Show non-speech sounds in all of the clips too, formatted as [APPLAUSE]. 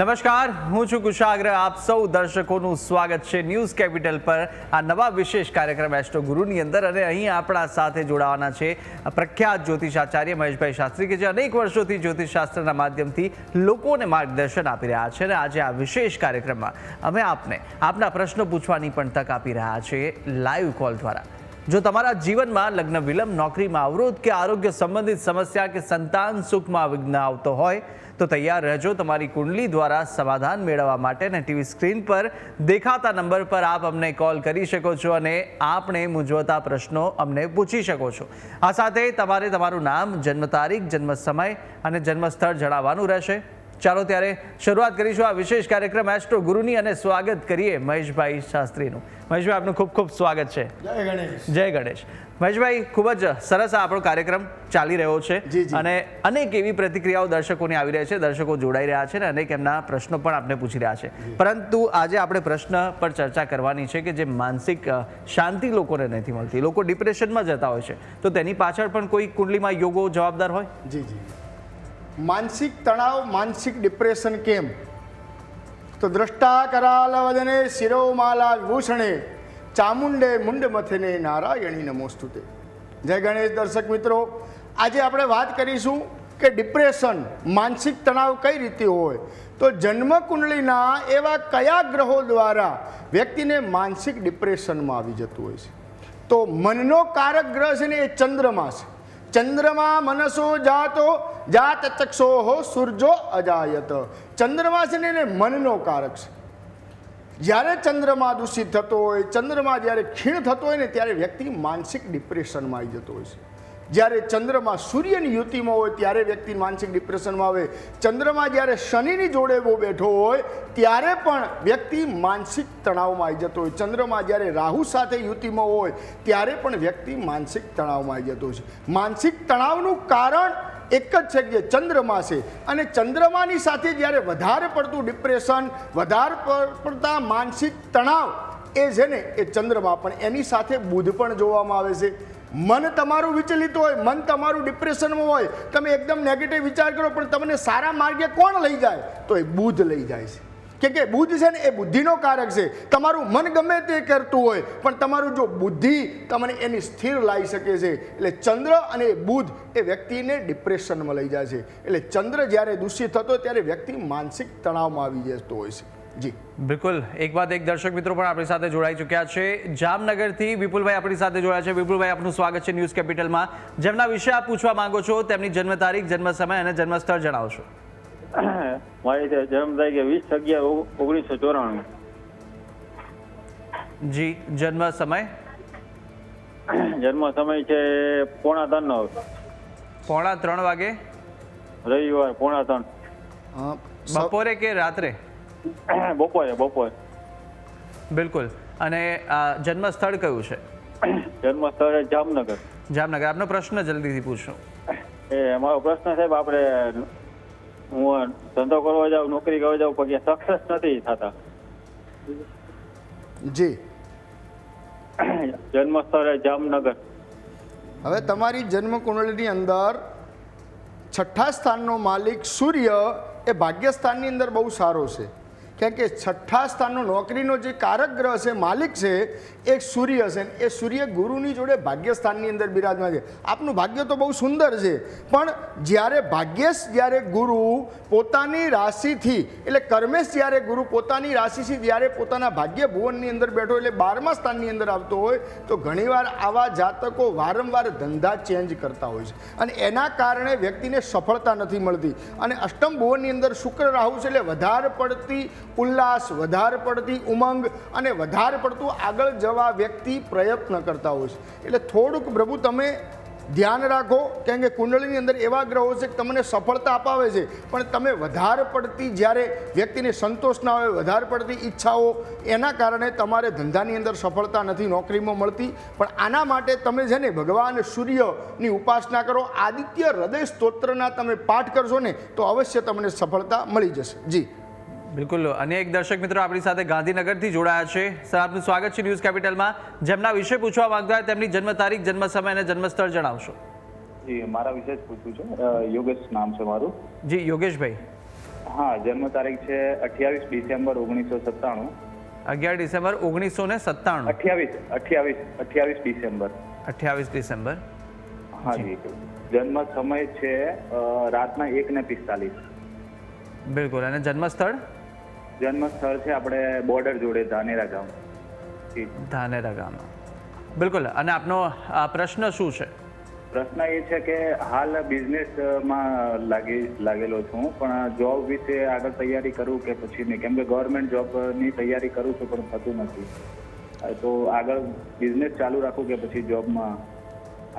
નમસ્કાર, હું છું કુશાગ્ર. આપ સૌ દર્શકોનું સ્વાગત છે ન્યૂઝ કેપિટલ પર. આ નવા વિશેષ કાર્યક્રમ એસ્ટ્રો ગુરુની અંદર અને અહીં આપણા સાથે જોડાવાના છે પ્રખ્યાત જ્યોતિષાચાર્ય મહેશભાઈ શાસ્ત્રી કે જે અનેક વર્ષોથી જ્યોતિષશાસ્ત્રના માધ્યમથી લોકોને માર્ગદર્શન આપી રહ્યા છે અને આજે આ વિશેષ કાર્યક્રમમાં અમે આપને આપના પ્રશ્નો પૂછવાની પણ તક આપી રહ્યા છીએ લાઈવ કોલ દ્વારા. જો તમારા જીવનમાં લગ્ન વિલંબ, નોકરીમાં અવરોધ કે આરોગ્ય સંબંધિત સમસ્યા કે સંતાન સુખમાં વિઘ્ન આવતો હોય, તો તૈયાર રહેજો તમારી કુંડલી દ્વારા સમાધાન મેળવવા માટે અને ટીવી સ્ક્રીન પર દેખાતા નંબર પર આપ અમને કોલ કરી શકો છો અને આપણે મૂંઝવતા પ્રશ્નો અમને પૂછી શકો છો. આ સાથે તમારે તમારું નામ, જન્મ તારીખ, જન્મ સમય અને જન્મ સ્થળ જણાવવાનું રહેશે. ચાલો ત્યારે શરૂઆત કરીશું આ વિશેષ કાર્યક્રમ એસ્ટ્રો ગુરુની અને સ્વાગત કરીએ મહેશભાઈ શાસ્ત્રીનું. મહેશભાઈ આપનું ખૂબ ખૂબ સ્વાગત છે. જય ગણેશ. જય ગણેશ. મહેશભાઈ ખૂબ જ સરસ આ આપણો કાર્યક્રમ ચાલી રહ્યો છે. અને અનેક એવી પ્રતિક્રિયાઓ દર્શકોની આવી રહી છે. દર્શકો જોડાઈ રહ્યા છે અને અનેક એમના પ્રશ્નો પણ આપણે પૂછી રહ્યા છે. પરંતુ આજે આપણે પ્રશ્ન પર ચર્ચા કરવાની છે કે જે માનસિક શાંતિ લોકોને નથી મળતી. લોકો ડિપ્રેશનમાં જતા હોય છે. તો તેની પાછળ પણ કોઈ કુંડલીમાં યોગો જવાબદાર હોય? જી જી. માનસિક તણાવ, માનસિક ડિપ્રેશન કેમ? તો દ્રષ્ટા કરાલ વદને શિરોમાલા વિભૂષણે ચામુંડે મુંડ મથને નારાયણી નમોસ્તુતે. જય ગણેશ દર્શક મિત્રો, આજે આપણે વાત કરીશું કે ડિપ્રેશન માનસિક તણાવ કઈ રીતે હોય? તો જન્મ કુંડલીના એવા કયા ગ્રહો દ્વારા વ્યક્તિને માનસિક ડિપ્રેશનમાં આવી જતું હોય છે? તો મનનો કારક ગ્રહ છે ને એ ચંદ્રમા છે. ચંદ્રમા મનસો જાતો, જાત ચક્ષો સૂરજો અજાયત. ચંદ્રમા છે ને મનનો કારક છે. જ્યારે ચંદ્રમા દૂષિત થતો હોય, ચંદ્રમા જ્યારે ખીણ થતો હોય ને, ત્યારે વ્યક્તિ માનસિક ડિપ્રેશનમાં આવી જતો હોય છે. જ્યારે ચંદ્રમાં સૂર્યની યુતિમાં હોય ત્યારે વ્યક્તિ માનસિક ડિપ્રેશનમાં આવે. ચંદ્રમાં જ્યારે શનિની જોડે બહુ બેઠો હોય, ત્યારે પણ વ્યક્તિ માનસિક તણાવમાં આવી જતો હોય. ચંદ્રમાં જ્યારે રાહુ સાથે યુતિમાં હોય, ત્યારે પણ વ્યક્તિ માનસિક તણાવમાં આવી જતો છે. માનસિક તણાવનું કારણ એક જ છે કે ચંદ્રમા છે. અને ચંદ્રમાની સાથે જ્યારે વધારે પડતું ડિપ્રેશન, વધારે પડતા માનસિક તણાવ એ છે ને, એ ચંદ્રમા. પણ એની સાથે બુધ પણ જોવામાં આવે છે. મન તમારું વિચલિત હોય, મન તમારું ડિપ્રેશનમાં હોય, તમે એકદમ નેગેટિવ વિચાર કરો, પણ તમને સારા માર્ગે કોણ લઈ જાય? તો એ બુધ લઈ જાય છે. કે કે બુદ્ધ છે ને, એ બુદ્ધિનો કારક છે. તમારું મન ગમે તે કરતું હોય, પણ તમારું જો બુદ્ધિ તમને એની સ્થિર લાવી શકે છે. એટલે ચંદ્ર અને બુધ એ વ્યક્તિને ડિપ્રેશનમાં લઈ જાય છે. એટલે ચંદ્ર જ્યારે દૂષિત થતો ત્યારે વ્યક્તિ માનસિક તણાવમાં આવી જતો હોય છે. જી. બિલકુલ. એક વાત એક દર્શક મિત્રો પણ આપણી સાથે જોડાઈ ચૂક્યા છે. જામનગરથી વિપુલભાઈ આપણી સાથે જોડાયા છે. વિપુલભાઈ આપનું સ્વાગત છે ન્યૂઝ કેપિટલમાં. જેમના વિશે આપ પૂછવા માંગો છો તેમની જન્મ તારીખ જન્મ સમય અને જન્મ સ્થળ જણાવશો. [COUGHS] મારી તે જન્મ તારીખે વીસ અગિયાર ઓગણીસો ચોરાણું. જી જન્મ સમય? [COUGHS] જન્મ સમય છે પોણા ત્રણનો પોણા ત્રણ વાગે? રવિવાર પોણા ત્રણ. બપોરે કે રાત્રે? બપોરે બપોરે. બિલકુલ. અને આ જન્મ સ્થળ કયું છે? જન્મ સ્થળ જામનગર. જામનગર. આપનો પ્રશ્ન જલ્દીથી પૂછો. એ અમારો પ્રશ્ન સાહેબ આપણે હું ધંધો કરવા જાઉં નોકરી કરવા જાઉં પણ સક્સેસ નથી થતા. જી. જન્મ સ્થળ જામનગર. હવે તમારી જન્મ કુંડળીની અંદર છઠ્ઠા સ્થાનનો માલિક સૂર્ય એ ભાગ્યસ્થાનની અંદર બહુ સારો છે. કેમ કે છઠ્ઠા સ્થાનનો નોકરીનો જે કારક ગ્રહ છે, માલિક છે એ સૂર્ય છે એ સૂર્ય ગુરુની જોડે ભાગ્યસ્થાનની અંદર બિરાજમાન છે. આપનું ભાગ્ય તો બહુ સુંદર છે, પણ જ્યારે ભાગ્યેશ જ્યારે ગુરુ પોતાની રાશિથી, એટલે કર્મેશ જ્યારે ગુરુ પોતાની રાશિથી જ્યારે પોતાના ભાગ્ય ભુવનની અંદર બેઠો એટલે બારમા સ્થાનની અંદર આવતો હોય, તો ઘણીવાર આવા જાતકો વારંવાર ધંધા ચેન્જ કરતા હોય છે. અને એના કારણે વ્યક્તિને સફળતા નથી મળતી. અને અષ્ટમ ભુવનની અંદર શુક્ર રાહુ છે, એટલે વધારે પડતી ઉલ્લાસ, વધારે પડતી ઉમંગ અને વધારે પડતું આગળ જવા વ્યક્તિ પ્રયત્ન કરતા હોય છે. એટલે થોડુંક પ્રભુ તમે ધ્યાન રાખો, કેમ કે કુંડળીની અંદર એવા ગ્રહો છે કે તમને સફળતા અપાવે છે. પણ તમે વધારે પડતી જ્યારે વ્યક્તિને સંતોષ ના હોય, વધારે પડતી ઈચ્છાઓ, એના કારણે તમારે ધંધાની અંદર સફળતા નથી, નોકરીમાં મળતી. પણ આના માટે તમે છે ને ભગવાન સૂર્યની ઉપાસના કરો, આદિત્ય હૃદય સ્તોત્રના તમે પાઠ કરશો ને, તો અવશ્ય તમને સફળતા મળી જશે. જી. બિલકુલ. અને એક દર્શક મિત્રો આપણી સાથે ગાંધીનગરથી જોડાયા છે. સર આપનું સ્વાગત છે ન્યૂઝ કેપિટલમાં. જેમના વિશે પૂછવા માંગતા હોય તેમની જન્મ તારીખ જન્મ સમય અને જન્મસ્થળ જણાવશો. જી મારા વિશે જ પૂછવું છે. યોગેશ નામ છે મારું. જી યોગેશભાઈ. હા જન્મ તારીખ છે અઠ્યાવીસ ડિસેમ્બર ઓગણીસો સત્તાણું. અગિયાર ડિસેમ્બર ઓગણીસો ને સત્તાણું. અઠ્યાવીસ અઠ્યાવીસ અઠ્યાવીસ ડિસેમ્બર. અઠ્યાવીસ ડિસેમ્બર. હા જી જન્મ સમય છે રાતના એક ને પિસ્તાલીસ. બિલકુલ. અને જન્મસ્થળ જન્મ સ્થળ છે આપણે બોર્ડર જોડે ધાનેરા ગામ. ધાનેરા ગામ. બિલકુલ. અને આપનો આ પ્રશ્ન શું છે? પ્રશ્ન એ છે કે હાલ બિઝનેસમાં લાગી લાગેલો છું પણ જોબ વિશે આગળ તૈયારી કરું કે પછી નહીં કેમ કે ગવર્મેન્ટ જોબની તૈયારી કરું છું પણ થતું નથી. તો આગળ બિઝનેસ ચાલુ રાખું કે પછી જોબમાં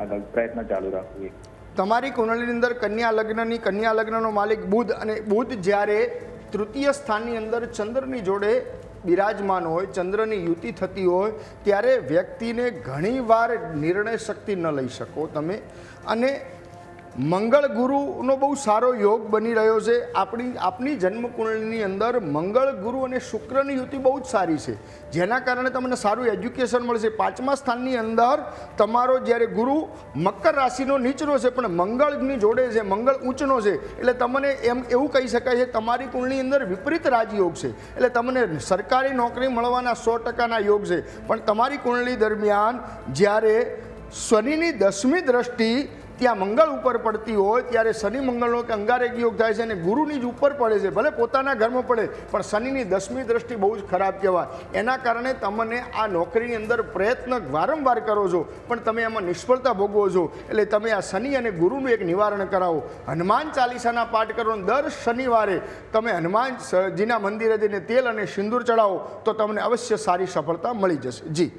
આગળ પ્રયત્ન ચાલુ રાખવું એ. તમારી કુંડળીની અંદર કન્યા લગ્નની કન્યા લગ્નનો માલિક બુધ અને બુધ જ્યારે તૃતીય સ્થાનની અંદર ચંદ્રની જોડે બિરાજમાન હોય, ચંદ્રની યુતિ થતી હોય, ત્યારે વ્યક્તિને ઘણીવાર નિર્ણય શક્તિ ન લઈ શકો તમે. અને મંગળ ગુરુનો બહુ સારો યોગ બની રહ્યો છે. આપણી, આપની જન્મ કુંડળીની અંદર મંગળ ગુરુ અને શુક્રની યુતિ બહુ જ સારી છે. જેના કારણે તમને સારું એજ્યુકેશન મળશે. પાંચમા સ્થાનની અંદર તમારો જ્યારે ગુરુ મકર રાશિનો નીચનો છે, પણ મંગળની જોડે છે, મંગળ ઊંચનો છે, એટલે તમને એમ એવું કહી શકાય છે, તમારી કુંડની અંદર વિપરીત રાજયોગ છે. એટલે તમને સરકારી નોકરી મળવાના સો ટકાના યોગ છે. પણ તમારી કુંડળી દરમિયાન જ્યારે શનિની દસમી દ્રષ્ટિ ત્યાં મંગળ ઉપર પડતી હોય, ત્યારે શનિ મંગળનો કે અંગારેક યોગ થાય છે અને ગુરુની જ ઉપર પડે છે. ભલે પોતાના ઘરમાં પડે, પણ શનિની દસમી દ્રષ્ટિ બહુ જ ખરાબ કહેવાય. એના કારણે તમને આ નોકરીની અંદર પ્રયત્ન વારંવાર કરો છો, પણ તમે એમાં નિષ્ફળતા ભોગવો છો. એટલે તમે આ શનિ અને ગુરુનું એક નિવારણ કરાવો. હનુમાન ચાલીસાના પાઠ કરો દર શનિવારે તમે હનુમાનજીના મંદિરે જઈને તેલ અને સિંદૂર ચડાવો તો તમને અવશ્ય સારી સફળતા મળી જશે. જી.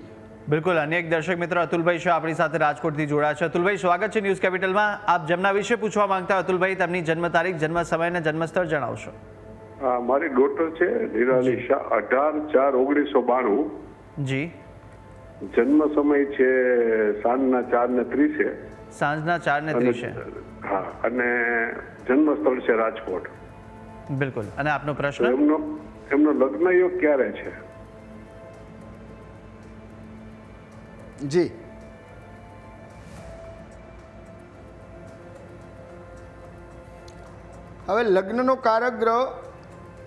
બિલકુલ અન્ય એક દર્શક મિત્ર અતુલભાઈ શાહ આપણી સાથે રાજકોટથી જોડાયા છે. અતુલભાઈ સ્વાગત છે ન્યૂઝ કેપિટલમાં. આપ જેમના વિશે પૂછવા માંગતા અતુલભાઈ તેમની જન્મ તારીખ જન્મ સમય અને જન્મસ્થળ જણાવશો. મારી ડોટર છે નિરાલી શાહ અઢાર ચાર ઓગણીસો બાણું. જી. જન્મ સમય છે સાંજના ચાર ને ત્રીસે. સાંજના ચાર ને ત્રીસે. હા અને જન્મ સ્થળ છે રાજકોટ. બિલકુલ. અને આપનો પ્રશ્ન? એમનો એમનો લગ્ન યોગ ક્યારે છે? જી. હવે લગ્નનો કારક ગ્રહ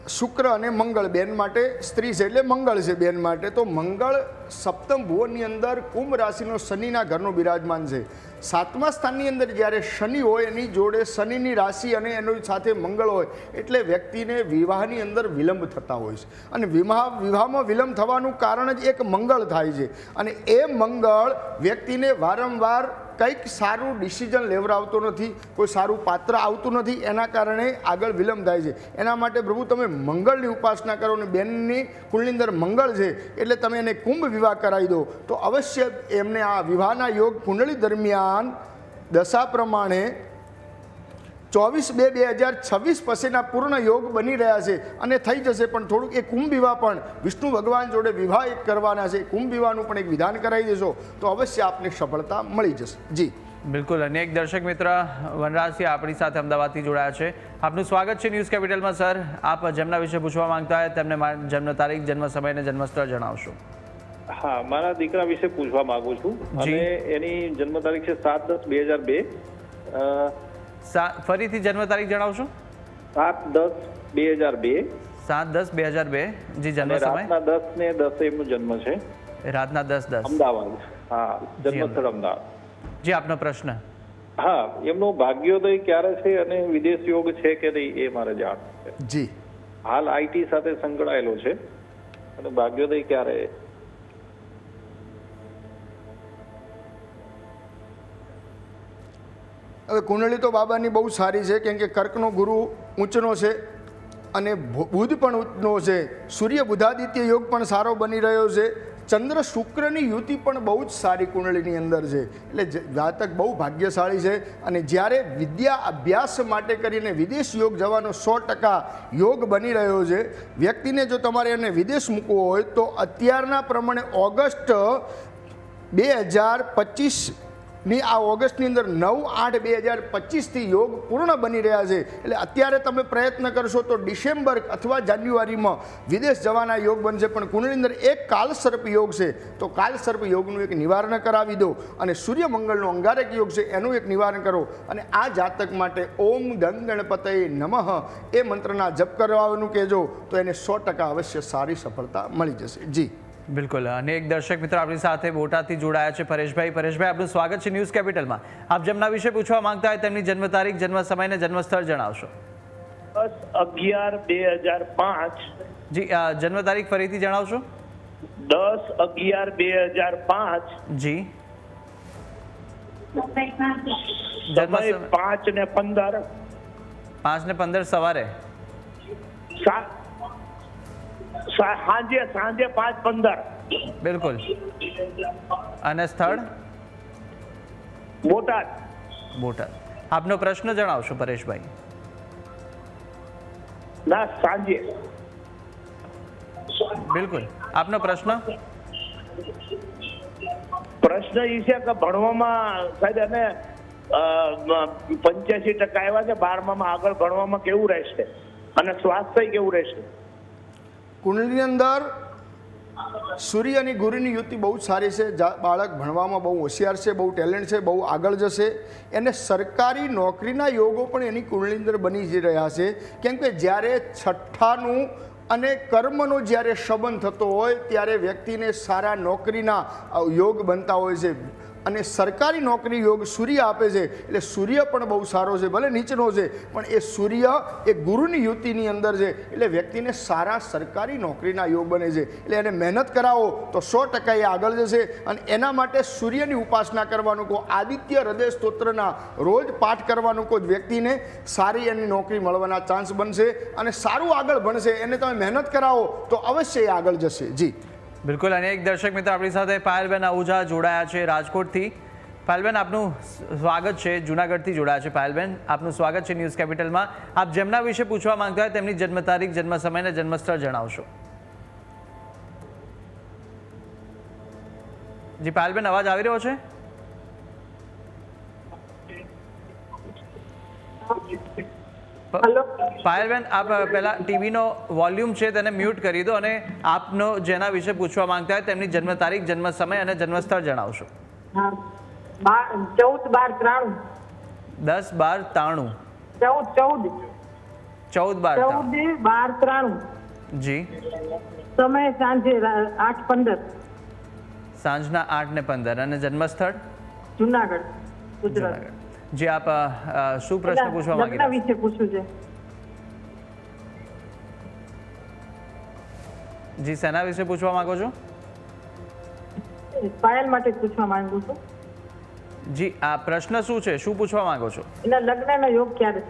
શુક્ર અને મંગળ બેન માટે સ્ત્રી છે એટલે મંગળ છે બેન માટે. તો મંગળ સપ્તમ ભુવનની અંદર કુંભ રાશિનો શનિના ઘરનું બિરાજમાન છે. સાતમા સ્થાનની અંદર જ્યારે શનિ હોય, એની જોડે શનિની રાશિ અને એની સાથે મંગળ હોય, એટલે વ્યક્તિને વિવાહની અંદર વિલંબ થતા હોય છે. અને વિવાહ વિવાહમાં વિલંબ થવાનું કારણ જ એક મંગળ થાય છે. અને એ મંગળ વ્યક્તિને વારંવાર કંઈક સારું ડિસિઝન લેવડાવતો નથી, કોઈ સારું પાત્ર આવતું નથી, એના કારણે આગળ વિલંબ થાય છે. એના માટે પ્રભુ તમે મંગળની ઉપાસના કરો અને બેનની કુળની અંદર મંગળ છે, એટલે તમે એને કુંભ વિવાહ કરાવી દો. તો અવશ્ય એમને આ વિવાહના યોગ કુંડળી દરમિયાન દશા પ્રમાણે ચોવીસ બે બે હજાર છવ્વીસ પછીના પૂર્ણ યોગ બની રહ્યા છે અને થઈ જશે પણ થોડુંક એ કુંભ વિવાહ પણ વિષ્ણુ ભગવાન જોડે વિવાહ એક કરવાના છે. કુંભ વિવાહનું પણ એક વિધાન કરાવી દેશો તો અવશ્ય આપને સફળતા મળી જશે. જી. બિલકુલ અને એક દર્શક મિત્ર વનરાજસિંહ આપણી સાથે અમદાવાદથી જોડાયા છે. આપનું સ્વાગત છે ન્યૂઝ કેપિટલમાં સર. આપ જેમના વિશે પૂછવા માંગતા હોય તેમને જન્મ તારીખ જન્મ સમય અને જન્મસ્થળ જણાવશો. હા મારા દીકરા વિશે પૂછવા માંગુ છું. જી. અને એની જન્મ તારીખ છે સાત દસ બે હજાર બે. ફરીથી જન્મ તારીખ જણાવશો? સાત દસ બે હજાર બે. સાત દસ બે હજાર બે જી જન્મ સમય? રાતના દસ ને દસ એમનો જન્મ છે. રાતના દસ દસ. અમદાવાદ. હા જન્મસ્થળ અમદાવાદ. જી આપનો પ્રશ્ન. હા એમનો ભાગ્યોદય ક્યારે છે અને વિદેશ યોગ છે કે નહીં એ મારે જાણ છે. જી. હાલ આઈટી સાથે સંકળાયેલો છે. અને ભાગ્યોદય ક્યારે હવે કુંડળી તો બાબાની બહુ સારી છે, કેમ કે કર્કનો ગુરુ ઊંચનો છે અને બુધ પણ ઊંચનો છે. સૂર્ય બુધાદિત્ય યોગ પણ સારો બની રહ્યો છે. ચંદ્ર શુક્રની યુતિ પણ બહુ જ સારી કુંડળીની અંદર છે. એટલે જાતક બહુ ભાગ્યશાળી છે અને જ્યારે વિદ્યા અભ્યાસ માટે કરીને વિદેશ યોગ જવાનો સો ટકા યોગ બની રહ્યો છે, વ્યક્તિને જો તમારે એને વિદેશ મૂકવો હોય તો અત્યારના પ્રમાણે ઓગસ્ટ બે હજાર પચીસની આ ઓગસ્ટની અંદર નવ આઠ બે હજાર પચીસથી યોગ પૂર્ણ બની રહ્યા છે. એટલે અત્યારે તમે પ્રયત્ન કરશો તો ડિસેમ્બર અથવા જાન્યુઆરીમાં વિદેશ જવાના યોગ બનશે, પણ કુંડળીની અંદર એક કાલસર્પ યોગ છે. તો કાલસર્પ યોગનું એક નિવારણ કરાવી દો અને સૂર્યમંગળનો અંગારક યોગ છે, એનું એક નિવારણ કરો. અને આ જાતક માટે ઓમ ગંગ ગણપતય નમઃ, એ મંત્રના જપ કરવાનું કહેજો, તો એને સો ટકા અવશ્ય સારી સફળતા મળી જશે. જી. બિલકુલ. અને એક દર્શક મિત્ર આપણી સાથે બોટાદથી જોડાયા છે પરેશભાઈ. પરેશભાઈ આપનું સ્વાગત છે ન્યૂઝ કેપિટલમાં. આપ જેમના વિશે પૂછવા માંગતા હોય તેમની જન્મ તારીખ જન્મ સમય અને જન્મ સ્થળ જણાવશો. દસ અગિયાર બે હજાર પાંચ. જી જન્મ તારીખ ફરીથી જણાવશો? દસ અગિયાર બે હજાર પાંચ. જી. જન્મ પાંચ ને પંદર. પાંચ ને પંદર સવારે. સા- સા- સાંજે સાંજે પાંચ પંદર. બિલકુલ. અને સ્થળ? બોટાદ. બોટાદ. આપનો પ્રશ્ન જણાવશો પરેશભાઈ. ના સાંજે. બિલકુલ. આપનો પ્રશ્ન? પ્રશ્ન એ છે કે ભણવામાં સાહેબ અમે પંચ્યાસી ટકા આવ્યા છે બારમામાં આગળ ભણવામાં કેવું રહેશે? અને સ્વાસ્થ્ય કેવું રહેશે? કુંડલીની અંદર સૂર્ય અને ગુરુની યુતિ બહુ સારી છે. બાળક ભણવામાં બહુ હોશિયાર છે, બહુ ટેલેન્ટ છે, બહુ આગળ જશે. એને સરકારી નોકરીના યોગો પણ એની કુંડલી અંદર બની જ રહ્યા છે. કેમ કે જ્યારે છઠ્ઠાનું અને કર્મનો જ્યારે સંબંધ થતો હોય, ત્યારે વ્યક્તિને સારા નોકરીના યોગ બનતા હોય છે. અને સરકારી નોકરી યોગ સૂર્ય આપે છે, એટલે સૂર્ય પણ બહુ સારો છે, ભલે નીચનો છે, પણ એ સૂર્ય એ ગુરુની યુતિની અંદર છે, એટલે વ્યક્તિને સારા સરકારી નોકરીના યોગ બને છે. એટલે એને મહેનત કરાવો તો સો ટકા એ આગળ જશે અને એના માટે સૂર્યની ઉપાસના કરવાનું કહો, આદિત્ય હૃદય સ્તોત્રના રોજ પાઠ કરવાનું કહો, વ્યક્તિને સારી એની નોકરી મળવાના ચાન્સ બનશે અને સારું આગળ ભણશે, એને તમે મહેનત કરાવો તો અવશ્ય એ આગળ જશે. જી. બિલકુલ, અને એક દર્શક મિત્ર આપણી સાથે પાયલબેન આહુજા જોડાયા છે રાજકોટથી. પાયલબેન, આપનું સ્વાગત છે. જુનાગઢથી જોડાયા છે પાયલબેન. આપનું સ્વાગત છે ન્યૂઝ કેપિટલમાં. આપ જેમના વિશે પૂછવા માંગતા હોય તેમની જન્મ તારીખ, જન્મ સમય અને જન્મસ્થળ જણાવશો. જી, પાયલબેન, અવાજ આવી રહ્યો છે? પાયલબેન આપ પહેલા ટીવીનો વોલ્યુમ છે તેને મ્યુટ કરી દો અને આપનો જેના વિશે પૂછવા માંગતા હોય તેમની જન્મ તારીખ જન્મ સમય અને જન્મ સ્થળ જણાવશો ચૌદ બાર ત્રાણું. દસ બાર ત્રાણું ચૌદ ચૌદ. ચૌદ બાર ચૌદ બાર ત્રાણું. જી. સમય સાંજે આઠ પંદર. સાંજના આઠ ને પંદર. અને જન્મ સ્થળ જુનાગઢ ગુજરાત. જુનાગઢ. જી આપ શું પ્રશ્ન પૂછવા માંગી રહ્યા વિશે પૂછવું છે. જી સેના વિશે પૂછવા માંગો છો? પાયલ માટે પૂછવા માંગુ છું. જી આ પ્રશ્ન શું છે? શું પૂછવા માંગો છો? એના લગ્નનો યોગ ક્યારે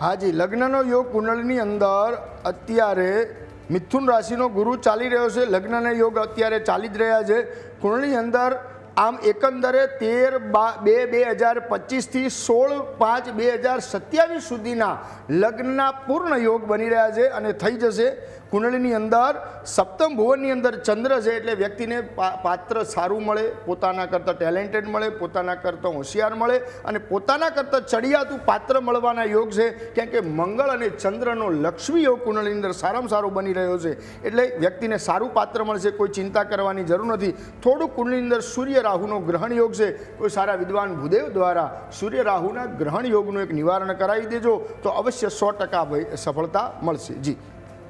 હા હાજી લગ્નનો યોગ કુંડળની અંદર અત્યારે મિથુન રાશિનો ગુરુ ચાલી રહ્યો છે. લગ્નનો યોગ અત્યારે ચાલી જ રહ્યા છે. કુંડળની અંદર આમ એકંદરે તેર બા, બે બે હજાર પચીસથી સોળ પાંચ બે હજાર સત્યાવીસ સુધીના લગ્નના પૂર્ણ યોગ બની રહ્યા છે અને થઈ જશે. કુંડળીની અંદર, સપ્તમ ભુવનની અંદર ચંદ્ર છે એટલે વ્યક્તિને પાત્ર સારું મળે, પોતાના કરતાં ટેલેન્ટેડ મળે, પોતાના કરતાં હોશિયાર મળે અને પોતાના કરતાં ચડિયાતું પાત્ર મળવાના યોગ છે. કેમ કે મંગળ અને ચંદ્રનો લક્ષ્મી યોગ કુંડળીની અંદર સારામાં સારો બની રહ્યો છે. એટલે વ્યક્તિને સારું પાત્ર મળશે, કોઈ ચિંતા કરવાની જરૂર નથી. થોડું કુંડળીની અંદર સૂર્ય રાહુનો ગ્રહણ યોગ છે. કોઈ સારા વિદ્વાન ભૂદેવ દ્વારા સૂર્ય રાહુના ગ્રહણ યોગનું એક નિવારણ કરાવી દેજો. તો અવશ્ય સો ટકા સફળતા મળશે. જી.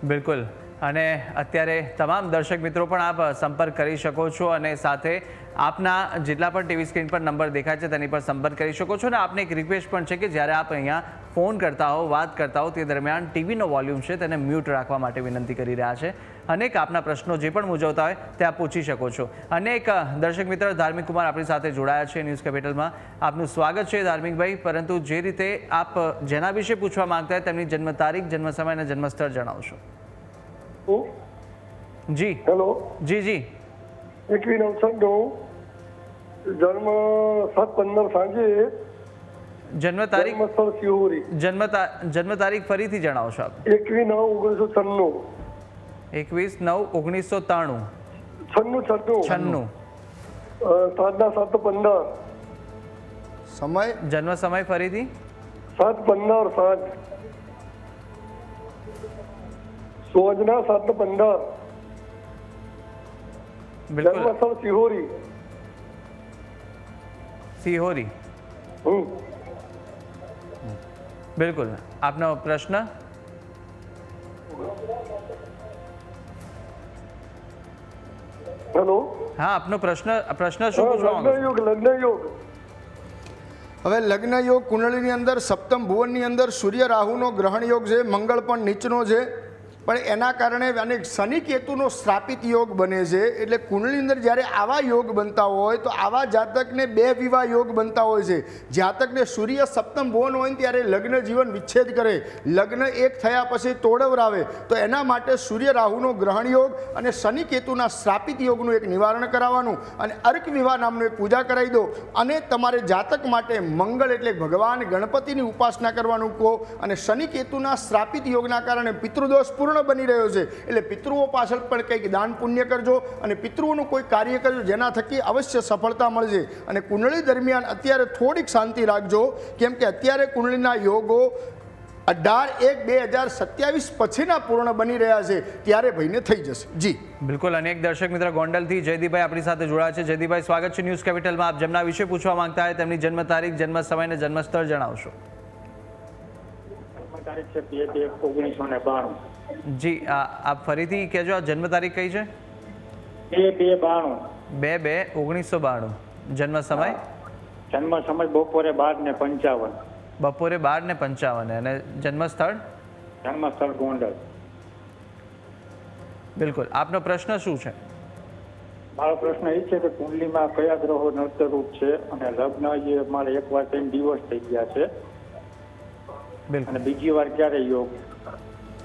બિલકુલ. અને અત્યારે તમામ દર્શક મિત્રો પણ આપ સંપર્ક કરી શકો છો અને સાથે આપના જેટલા પણ ટીવી સ્ક્રીન પર નંબર દેખાય છે તેની પર સંપર્ક કરી શકો છો. અને આપને એક રિક્વેસ્ટ પણ છે કે જ્યારે આપ અહીંયા ફોન કરતા હો, વાત કરતા હો, તે દરમિયાન ટીવીનો વોલ્યુમ છે તેને મ્યુટ રાખવા માટે વિનંતી કરી રહ્યા છે. અનેક આપના પ્રશ્નો જે પણ મૂંઝવતા હોય તે આપ પૂછી શકો છો. અનેક દર્શક મિત્ર ધાર્મિક કુમાર આપણી સાથે જોડાયા છે ન્યૂઝ કેપિટલમાં. આપનું સ્વાગત છે ધાર્મિકભાઈ પરંતુ જે રીતે આપ જેના વિશે પૂછવા માંગતા હોય તેમની જન્મ તારીખ જન્મ સમય અને જન્મસ્થળ જણાવશો. જી. હેલો? જી જી. એકવી નવસઠ જન્મ સાત પંદર સાંજે. જન્મ તારીખ? જન્મ જન્મ તારીખ ફરીથી જણાવશો આપ. એકવી નવ ઓગણીસો છન્નું. એકવીસ નવ ઓગણીસો ત્રાણું છન્નું છન્નું. છન્નું. અ, સાતના સાત પંદર. સમય? જન્મ સમય ફરીથી? સાત પંદર સાત. સોજના સાત પંદર. બિલકુલ. શિહોરી સિહોરી. હમ. બિલકુલ. આપનો પ્રશ્ન? હેલો હા આપનો પ્રશ્ન પ્રશ્ન શું પૂછવા માંગો લગ્ન યોગ લગ્ન યોગ હવે લગ્ન યોગ કુંડળીની અંદર સપ્તમ ભુવનની અંદર સૂર્ય રાહુનો ગ્રહણ યોગ છે મંગળ પણ નીચનો છે. પણ એના કારણે અને શનિ કેતુનો સ્થાપિત યોગ બને છે, એટલે કુંડળીની અંદર જ્યારે આવા યોગ બનતા હોય તો આવા જાતકને બે વિવાહ યોગ બનતા હોય છે. જાતકને સૂર્ય સપ્તમ ભુવન હોય ત્યારે લગ્ન જીવન વિચ્છેદ કરે. લગ્ન એક થયા પછી તોડવરાવે. તો એના માટે સૂર્ય રાહુનો ગ્રહણ યોગ અને શનિ કેતુના સ્થાપિત યોગનું એક નિવારણ કરાવવાનું અને અર્ક વિવાહ નામનું એક પૂજા કરાવી દો. અને તમારે જાતક માટે મંગળ એટલે ભગવાન, ગણપતિની ઉપાસના કરવાનું કહો અને શનિ કેતુના શ્રાપિત યોગના કારણે પિતૃદોષ પૂર્ણ બની રહ્યો છે. એટલે પિતૃઓ પાછળ પણ કંઈક દાન પુણ્ય કરજો અને પિતૃઓનું કોઈ કાર્ય કરજો જેના થકી અવશ્ય સફળતા મળશે. અને કુંડળી દરમિયાન અત્યારે થોડીક શાંતિ રાખજો. કેમ કે અત્યારે કુંડળીના યોગો અઢાર એક બે હજાર સત્યાવીસ પછીના પૂર્ણ બની રહ્યા છે. ત્યારે ભાઈને થઈ જશે. જી. બિલકુલ અનેક દર્શક મિત્ર ગોંડલથી જયદીપભાઈ આપણી સાથે જોડાયા છે. જયદીપભાઈ સ્વાગત છે ન્યૂઝ કેપિટલમાં. આપ જેમના વિશે પૂછવા માંગતા હોય તેમની જન્મ તારીખ જન્મ સમય અને જન્મ સ્થળ જણાવશો. તારીખ છે બે બે ઓગણીસો ને બાણું. જી આપ ફરીથી કહેજો આ જન્મ તારીખ કઈ છે? બે બે બાણું. બે બે ઓગણીસો બાણું. જન્મ સમય? જન્મ સમય બપોરે બાર ને પંચાવન. બપોરે બાર ને પંચાવન. અને જન્મ સ્થળ? જન્મ સ્થળ ગોંડલ. બિલકુલ. આપનો પ્રશ્ન શું છે? મારો પ્રશ્ન એ છે કે કુંડલીમાં કયા ગ્રહો નર્તરૂપ છે? અને લગ્ન જે મારે એક વાર ત્રણ દિવસ થઈ ગયા છે. બિલકુલ. અને બીજી વાર ક્યારે યોગ?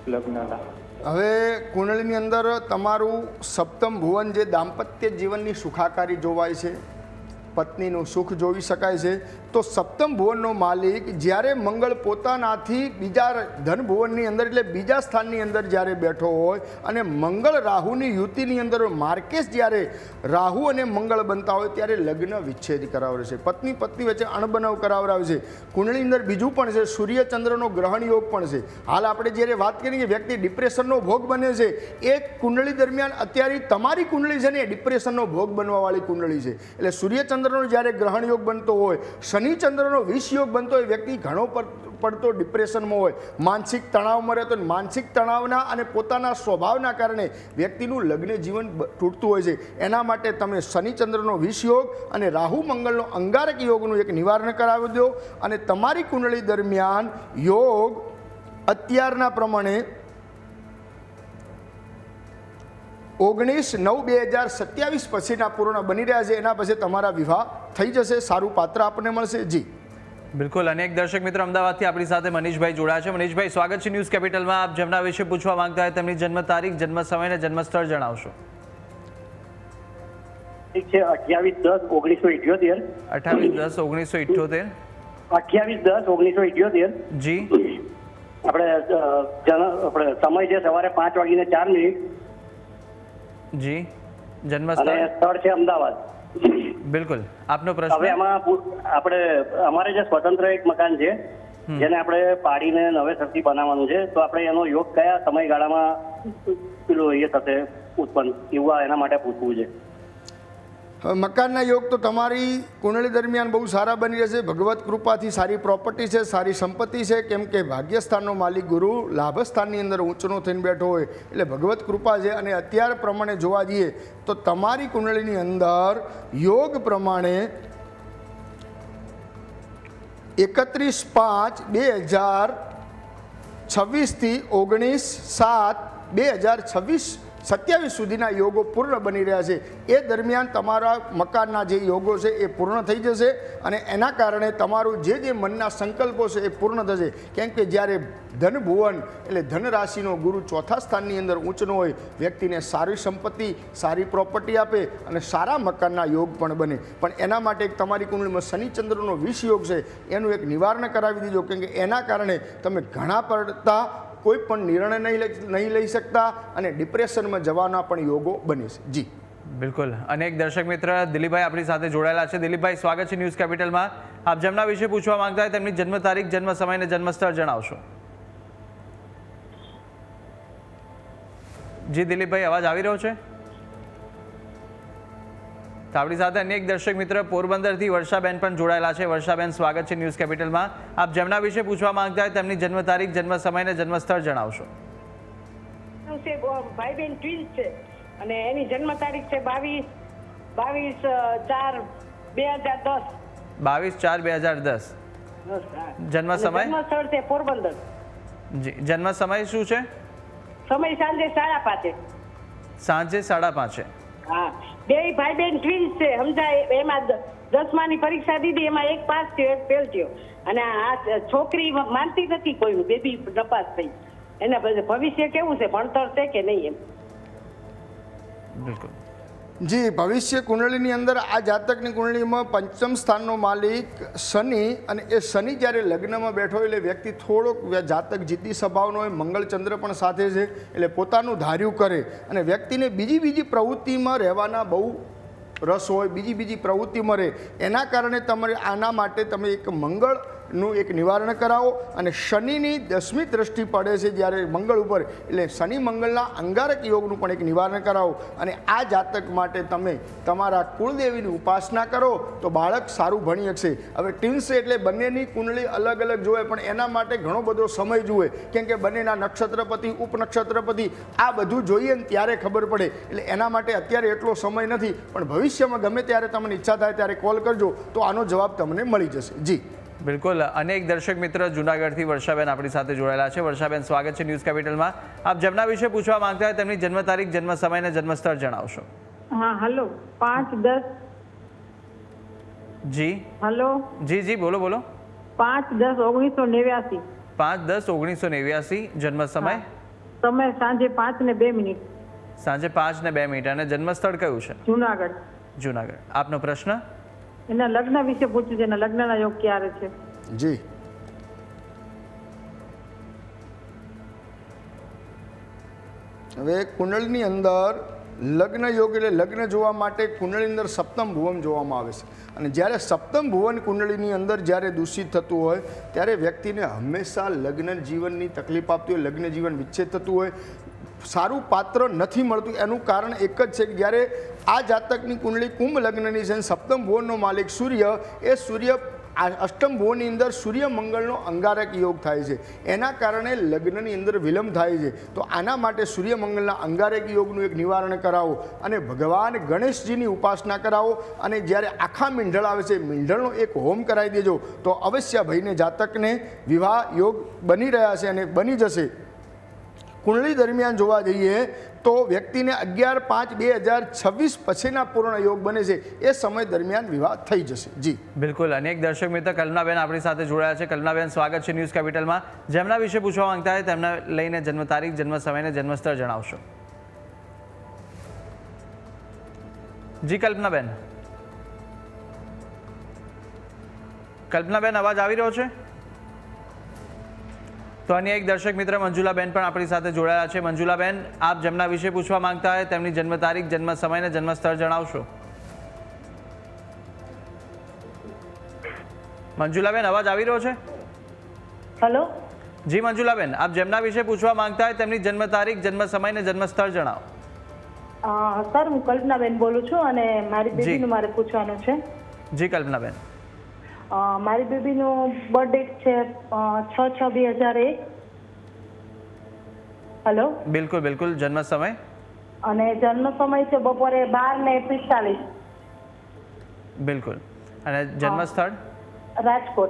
લગ્નના. હવે કુંડળીની અંદર તમારું સપ્તમ ભુવન જે દાંપત્ય જીવનની સુખાકારી જોવાય છે, પત્નીનું સુખ જોઈ શકાય છે તો સપ્તમ ભુવનનો માલિક જ્યારે મંગળ પોતાનાથી બીજા ધન ભુવનની અંદર એટલે બીજા સ્થાનની અંદર જ્યારે બેઠો હોય અને મંગળ રાહુની યુતિની અંદર માર્કેશ જ્યારે રાહુ અને મંગળ બનતા હોય ત્યારે લગ્ન વિચ્છેદ કરાવે છે. પત્ની પત્ની વચ્ચે અણબનાવ કરાવરાવે છે. કુંડળી અંદર બીજું પણ છે. સૂર્યચંદ્રનો ગ્રહણ યોગ પણ છે. હાલ આપણે જ્યારે વાત કરીએ કે વ્યક્તિ ડિપ્રેશનનો ભોગ બને છે, એ કુંડળી દરમિયાન અત્યારે તમારી કુંડળી છે ને એ ડિપ્રેશનનો ભોગ બનવાવાળી કુંડળી છે. એટલે સૂર્યચંદ્રનો જ્યારે ગ્રહણ યોગ બનતો હોય શનિચંદ્રનો વિષ યોગ બનતો હોય વ્યક્તિ ઘણો પડતો ડિપ્રેશનમાં હોય માનસિક તણાવમાં રહેતો. માનસિક તણાવના અને પોતાના સ્વભાવના કારણે વ્યક્તિનું લગ્ન જીવન તૂટતું હોય છે એના માટે તમે શનિચંદ્રનો વિષ યોગ અને રાહુ મંગળનો અંગારક યોગનું એક નિવારણ કરાવી દો અને તમારી કુંડળી દરમિયાન યોગ અત્યારના પ્રમાણે ઓગણીસ નવ બે હજાર સત્યાવીસ પછીના પૂર્ણ બની રહ્યા છે. એના પછી તમારા વિવાહ થઈ જશે. સારું પાત્ર આપણને મળશે. જી. બિલકુલ. અનેક દર્શક મિત્રો અમદાવાદથી આપણી સાથે મનીષભાઈ જોડાયા છે. મનીષભાઈ સ્વાગત છે ન્યૂઝ કેપિટલમાં. આપ જેમના વિશે પૂછવા માંગતા હોય તેમની જન્મ તારીખ જન્મ સમય અને જન્મ સ્થળ જણાવશો. ઠીક છે. અઠ્યાવીસ દસ ઓગણીસો ઇઠ્યોતેર. અઠાવીસ દસ ઓગણીસો ઇઠ્યોતેર. અઠ્યાવીસ દસ ઓગણીસો ઇઠ્યોતેર. જી. આપણે આપણે સમય છે સવારે પાંચ વાગીને ચાર મિનિટ. જી જન્મસ્થળ? અને સ્થળ છે અમદાવાદ. બિલકુલ. આપનો હવે પ્રશ્ન એમાં પૂ- આપણે અમારે જે સ્વતંત્ર એક મકાન છે જેને આપણે પાડીને નવેસરથી બનાવવાનું છે તો આપણે એનો યોગ કયા સમયગાળામાં પેલું એ થશે ઉત્પન્ન એવું એના માટે પૂછવું છે. હવે મકાનના યોગ તો તમારી કુંડળી દરમિયાન બહુ સારા બની રહેશે. ભગવત કૃપાથી સારી પ્રોપર્ટી છે, સારી સંપત્તિ છે. કેમ કે ભાગ્યસ્થાનનો માલિક ગુરુ લાભસ્થાનની અંદર ઊંચનો થઈને બેઠો હોય એટલે ભગવત કૃપા છે. અને અત્યાર પ્રમાણે જોવા જઈએ તો તમારી કુંડળીની અંદર યોગ પ્રમાણે એકત્રીસ પાંચ બે હજાર છવ્વીસથી ઓગણીસ સાત બે હજાર છવ્વીસ સત્યાવીસ સુધીના યોગો પૂર્ણ બની રહ્યા છે. એ દરમિયાન તમારા મકાનના જે યોગો છે એ પૂર્ણ થઈ જશે અને એના કારણે તમારું જે જે મનના સંકલ્પો છે એ પૂર્ણ થશે. કેમ કે જ્યારે ધન ભુવન એટલે ધન રાશિનો ગુરુ ચોથા સ્થાનની અંદર ઊંચનો હોય, વ્યક્તિને સારી સંપત્તિ, સારી પ્રોપર્ટી આપે અને સારા મકાનના યોગ પણ બને. પણ એના માટે એક તમારી કુંડળીમાં શનિચંદ્રનો વિષ યોગ છે, એનું એક નિવારણ કરાવી દીધો. કેમ કે એના કારણે તમે ઘણા પડતા કોઈ પણ નિર્ણય નહીં નહીં લઈ શકતા અને ડિપ્રેશનમાં જવાના પણ યોગો બને છે. જી. બિલકુલ. અને એક દર્શક મિત્ર દિલીપભાઈ આપણી સાથે જોડાયેલા છે. દિલીપભાઈ, સ્વાગત છે ન્યૂઝ કેપિટલમાં. આપ જેમના વિશે પૂછવા માંગતા હોય તેમની જન્મ તારીખ, જન્મ સમય અને જન્મસ્થળ જણાવશો. જી દિલીપભાઈ, અવાજ આવી રહ્યો છે? તો આપણી સાથે અન્ય એક દર્શક મિત્ર પોરબંદરથી વર્ષાબેન પણ જોડાયેલા છે. વર્ષાબેન સ્વાગત છે ન્યૂઝ કેપિટલમાં. આપ જેમના વિશે પૂછવા માંગતા હોય તેમની જન્મ તારીખ જન્મ સમય અને જન્મસ્થળ જણાવશો. ભાઈ બેન ટ્વિન્સ છે. અને એની જન્મ તારીખ છે બાવીસ બાવીસ ચાર બે હજાર દસ. બાવીસ ચાર બે હજાર દસ. જન્મ સમય? જન્મ સ્થળ છે પોરબંદર. જી જન્મ સમય શું છે? સમય સાંજે સાડા પાંચે. સાંજે સાડા પાંચે. હા. બે ભાઈ બેન ટ્વિન્સ છે, સમજાય? એમાં દસમાની પરીક્ષા દીધી, એમાં એક પાસ થયો, એક ફેલ થયો. અને આ છોકરી માનતી નથી કોઈનું, બેબી નપાસ થઈ. એના ભવિષ્ય કેવું છે, ભણતર છે કે નહીં એમ? બિલકુલ. જી, ભવિષ્ય કુંડળીની અંદર આ જાતકની કુંડળીમાં પંચમ સ્થાનનો માલિક શનિ અને એ શનિ જ્યારે લગ્નમાં બેઠો એટલે વ્યક્તિ થોડોક જાતક જીતી સ્વભાવનો હોય, મંગળચંદ્ર પણ સાથે છે, એટલે પોતાનું ધાર્યું કરે અને વ્યક્તિને બીજી બીજી પ્રવૃત્તિમાં રહેવાના બહુ રસ હોય, બીજી બીજી પ્રવૃત્તિમાં રહે. એના કારણે તમારે આના માટે તમે એક મંગળનું એક નિવારણ કરાવો અને શનિની દસમી દ્રષ્ટિ પડે છે જ્યારે મંગળ ઉપર, એટલે શનિ મંગળના અંગારક યોગનું પણ એક નિવારણ કરાવો. અને આ જાતક માટે તમે તમારા કુળદેવીની ઉપાસના કરો તો બાળક સારું ભણી શકશે. હવે ટીન્સ એટલે બંનેની કુંડળી અલગ અલગ જોવે, પણ એના માટે ઘણો બધો સમય જુએ. કેમ કે બંનેના નક્ષત્રપતિ, ઉપનક્ષત્રપતિ, આ બધું જોઈએ ને ત્યારે ખબર પડે. એટલે એના માટે અત્યારે એટલો સમય નથી. પણ ભવિષ્યમાં ગમે ત્યારે તમને ઈચ્છા થાય ત્યારે કોલ કરજો, તો આનો જવાબ તમને મળી જશે. જી. બિલકુલ. અનેક દર્શક મિત્ર જુનાગઢથી વર્ષાબેન આપણી સાથે જોડાયેલા છે. વર્ષાબેન સ્વાગત છે ન્યૂઝ કેપિટલમાં. આપ જેમના વિશે પૂછવા માંગતા હોય તેમની જન્મ તારીખ જન્મ સમય અને જન્મસ્થળ જણાવશો. હા હલો. પાંચ દસ. જી. હલો. જી જી બોલો બોલો. પાંચ દસ ઓગણીસો નેવ્યાસી. પાંચ દસ ઓગણીસો નેવ્યાસી જન્મ સમય? સમય સાંજે પાંચ ને બે મિનિટ. સાંજે પાંચ ને બે મિનિટ. અને જન્મસ્થળ કયું છે? જુનાગઢ. જુનાગઢ. આપનો પ્રશ્ન? એના લગ્ન વિશે પૂછ્યું છે, એના લગ્નના યોગ ક્યારે છે? જી. હવે કુંડળની અંદર લગ્ન યોગ એટલે લગ્ન જોવા માટે કુંડળની અંદર સપ્તમ ભુવન જોવામાં આવે છે. અને જ્યારે સપ્તમ ભુવન કુંડળીની અંદર જ્યારે દૂષિત થતું હોય, ત્યારે વ્યક્તિને હંમેશા લગ્ન જીવનની તકલીફ આપતી હોય, લગ્ન જીવન વિચ્છેદ થતું હોય, સારું પાત્ર નથી મળતું. એનું કારણ એક જ છે કે જ્યારે આ જાતકની કુંડળી કુંભ લગ્નની છે સપ્તમ ભુવનનો માલિક સૂર્ય, એ સૂર્ય અષ્ટમ ભુવનની અંદર સૂર્ય મંગળનો અંગારક યોગ થાય છે. એના કારણે લગ્નની અંદર વિલંબ થાય છે. તો આના માટે સૂર્ય મંગળના અંગારક યોગનું એક નિવારણ કરાવો અને ભગવાન ગણેશજીની ઉપાસના કરાવો અને જ્યારે આખા મીંઢળ આવે છે, મીંઢળનો એક હોમ કરાવી દેજો. તો અવશ્ય ભાઈને જાતકને વિવાહ યોગ બની રહ્યા છે અને બની જશે. કુંડળી દરમિયાન જોવા જઈએ તો વ્યક્તિને અગિયાર પાંચ બે હજાર છવ્વીસ પછીના પૂર્ણ યોગ બને છે. એ સમય દરમિયાન વિવાહ થઈ જશે. જી. બિલકુલ. અનેક દર્શક મિત્ર કલ્પનાબેન આપણી સાથે જોડાયા છે. કલ્પનાબેન, સ્વાગત છે ન્યૂઝ કેપિટલમાં. જેમના વિશે પૂછવા માંગતા હોય તેમને લઈને જન્મ તારીખ, જન્મ સમય અને જન્મસ્થળ જણાવશો. જી, કલ્પનાબેન. કલ્પનાબેન, અવાજ આવી રહ્યો છે? તો અન્ય એક દર્શક મિત્ર મંજુલાબેન પણ આપણી સાથે જોડાયા છે. મંજુલાબેન આપ જેમના વિશે પૂછવા માંગતા હોય તેમની જન્મ તારીખ જન્મ સમય અને જન્મસ્થળ જણાવશો. મંજુલાબેન અવાજ આવી રહ્યો છે? હેલો? જી મંજુલાબેન આપ જેમના વિશે પૂછવા માંગતા હોય તેમની જન્મ તારીખ જન્મ સમય અને જન્મસ્થળ જણાવો. સર હું કલ્પનાબેન બોલું છું અને મારી દીદીનું મારે પૂછવાનું છે. જી કલ્પનાબેન. મારી બેબીનું બર્થ ડેટ છે છ છ બે હજાર એક. હલો? બિલકુલ બિલકુલ જન્મ સમય? અને જન્મ સમય છે બપોરે બાર ને પિસ્તાલીસ. બિલકુલ. અને જન્મસ્થળ? રાજકોટ.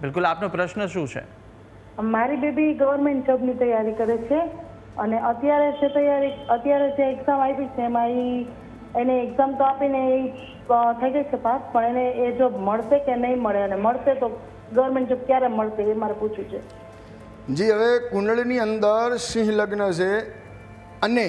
બિલકુલ આપનો પ્રશ્ન શું છે? મારી બેબી ગવર્મેન્ટ જોબની તૈયારી કરે છે. અને અત્યારે જે તૈયારી અત્યારે જે એક્ઝામ આવી છે એમાં એ એને એક્ઝામ તો આપીને એ થઈ ગઈ છે પાસ, પણ એને એ જોબ મળશે કે નહીં મળે અને મળશે તો ગવર્મેન્ટ જોબ ક્યારે મળશે એ મારે પૂછવું છે. જી, હવે કુંડળીની અંદર સિંહ લગ્ન છે અને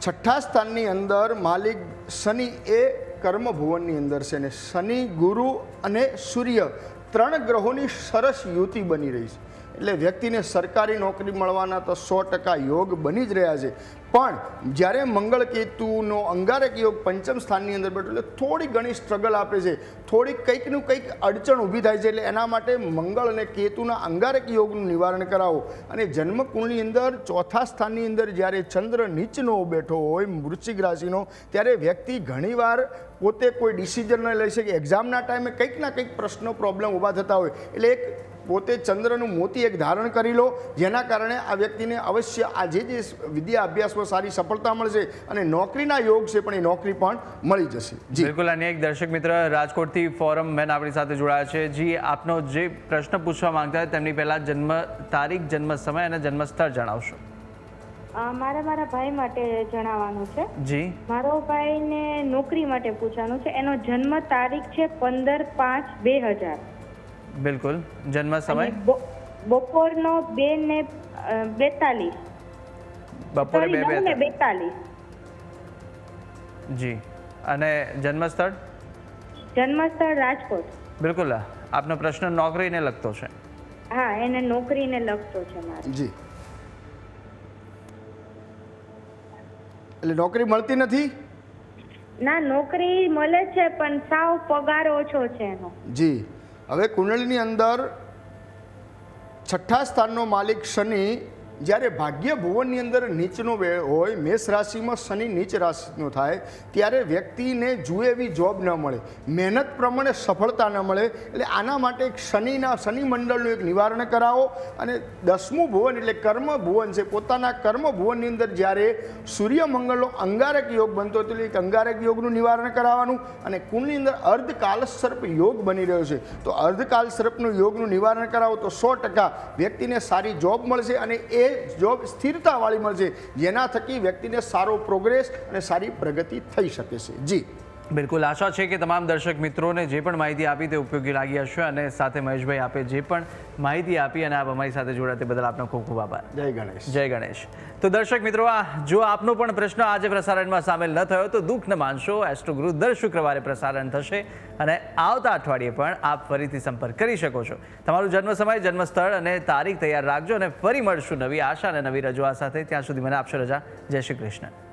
છઠ્ઠા સ્થાનની અંદર માલિક શનિ એ કર્મભુવનની અંદર છે અને શનિ ગુરુ અને સૂર્ય ત્રણ ગ્રહોની સરસ યુતિ બની રહી છે. એટલે વ્યક્તિને સરકારી નોકરી મળવાના તો સો ટકા યોગ બની જ રહ્યા છે. પણ જ્યારે મંગળ કેતુનો અંગારક યોગ પંચમ સ્થાનની અંદર બેઠો એટલે થોડી ઘણી સ્ટ્રગલ આપે છે. થોડીક કંઈકનું કંઈક અડચણ ઊભી થાય છે એટલે એના માટે મંગળ અને કેતુના અંગારક યોગનું નિવારણ કરાવો. અને જન્મકુળની અંદર, ચોથા સ્થાનની અંદર જ્યારે ચંદ્ર નીચનો બેઠો હોય, વૃશ્ચિક રાશિનો, ત્યારે વ્યક્તિ ઘણીવાર પોતે કોઈ ડિસિઝન ન લઈ શકે. એક્ઝામના ટાઈમે કંઈક ના કંઈક પ્રશ્નો પ્રોબ્લેમ ઊભા થતા હોય. એટલે એક પોતે ચંદ્રનું મોતી એક ધારણ કરી લો જેના કારણે આ વ્યક્તિને અવશ્ય આ જે જે વિદ્યા અભ્યાસમાં સારી સફળતા મળશે અને નોકરીના યોગ છે પણ એ નોકરી પણ મળી જશે. જી. બિલકુલ અને એક દર્શક મિત્ર રાજકોટથી ફોરમ મેન આપણી સાથે જોડાયા છે. જી આપનો જે પ્રશ્ન પૂછવા માંગતા હોય તેમની પહેલાં જન્મ તારીખ જન્મ સમય અને જન્મ સ્થળ જણાવશો. મારા મારે મારા ભાઈ માટે જણાવવાનું છે. જી. મારો ભાઈને નોકરી માટે પૂછવાનું છે. એનો જન્મ તારીખ છે પંદર પાંચ બે હજાર. બિલકુલ. જન્મ સમય? બપોરનો બે ને બેતાલીસ. બપોરે બે ને બે બેતાલીસ. જી. અને જન્મ સ્થળ જન્મસ્થળ રાજકોટ. બિલકુલ. આપનો પ્રશ્ન નોકરીને લગતો છે. હા એને નોકરીને લગતો છે મારે. જી. એટલે નોકરી મળતી નથી? ના નોકરી મળે છે પણ સાવ પગાર ઓછો છે એનો. જી. હવે કુંડળીની અંદર છઠ્ઠા સ્થાનનો માલિક શનિ જ્યારે ભાગ્ય ભુવનની અંદર નીચનો હોય, મેષ રાશિમાં શનિ નીચ રાશિનો થાય, ત્યારે વ્યક્તિને જુએ એવી જોબ ન મળે, મહેનત પ્રમાણે સફળતા ન મળે, એટલે આના માટે એક શનિના, શનિ મંડળનું એક નિવારણ કરાવો અને દસમું ભુવન એટલે કર્મ ભુવન છે, પોતાના કર્મ ભુવનની અંદર જ્યારે સૂર્ય મંગળનો અંગારક યોગ બનતો હતો એક અંગારક યોગનું નિવારણ કરાવવાનું અને કુંડની અંદર અર્ધકાલ સર્પ યોગ બની રહ્યો છે. તો અર્ધકાલ સર્પનું યોગનું નિવારણ કરાવો તો સો ટકા વ્યક્તિને સારી જોબ મળશે અને એ જોબ સ્થિરતાવાળી મળશે. જેના થકી વ્યક્તિને સારો પ્રોગ્રેસ અને સારી પ્રગતિ થઈ શકે છે. જી. બિલકુલ આશા છે કે તમામ દર્શક મિત્રોને જે પણ માહિતી આપી તે ઉપયોગી લાગી હશે અને સાથે મહેશભાઈ આપે જે પણ માહિતી આપી અને આપ અમારી સાથે જોડાયા તે બદલ આપનો ખૂબ ખૂબ આભાર. જય ગણેશ. જય ગણેશ. તો દર્શક મિત્રો આ જો આપનો પણ પ્રશ્ન આજે પ્રસારણમાં સામેલ ન થયો તો દુઃખ ન માનશો. ગુરુ દર શુક્રવારે પ્રસારણ થશે અને આવતા અઠવાડિયે પણ આપ ફરીથી સંપર્ક કરી શકો છો. તમારું જન્મ સમય જન્મ સ્થળ અને તારીખ તૈયાર રાખજો અને ફરી મળશું નવી આશા અને નવી રજૂઆત સાથે. ત્યાં સુધી મને આપશો રજા. જય શ્રી કૃષ્ણ.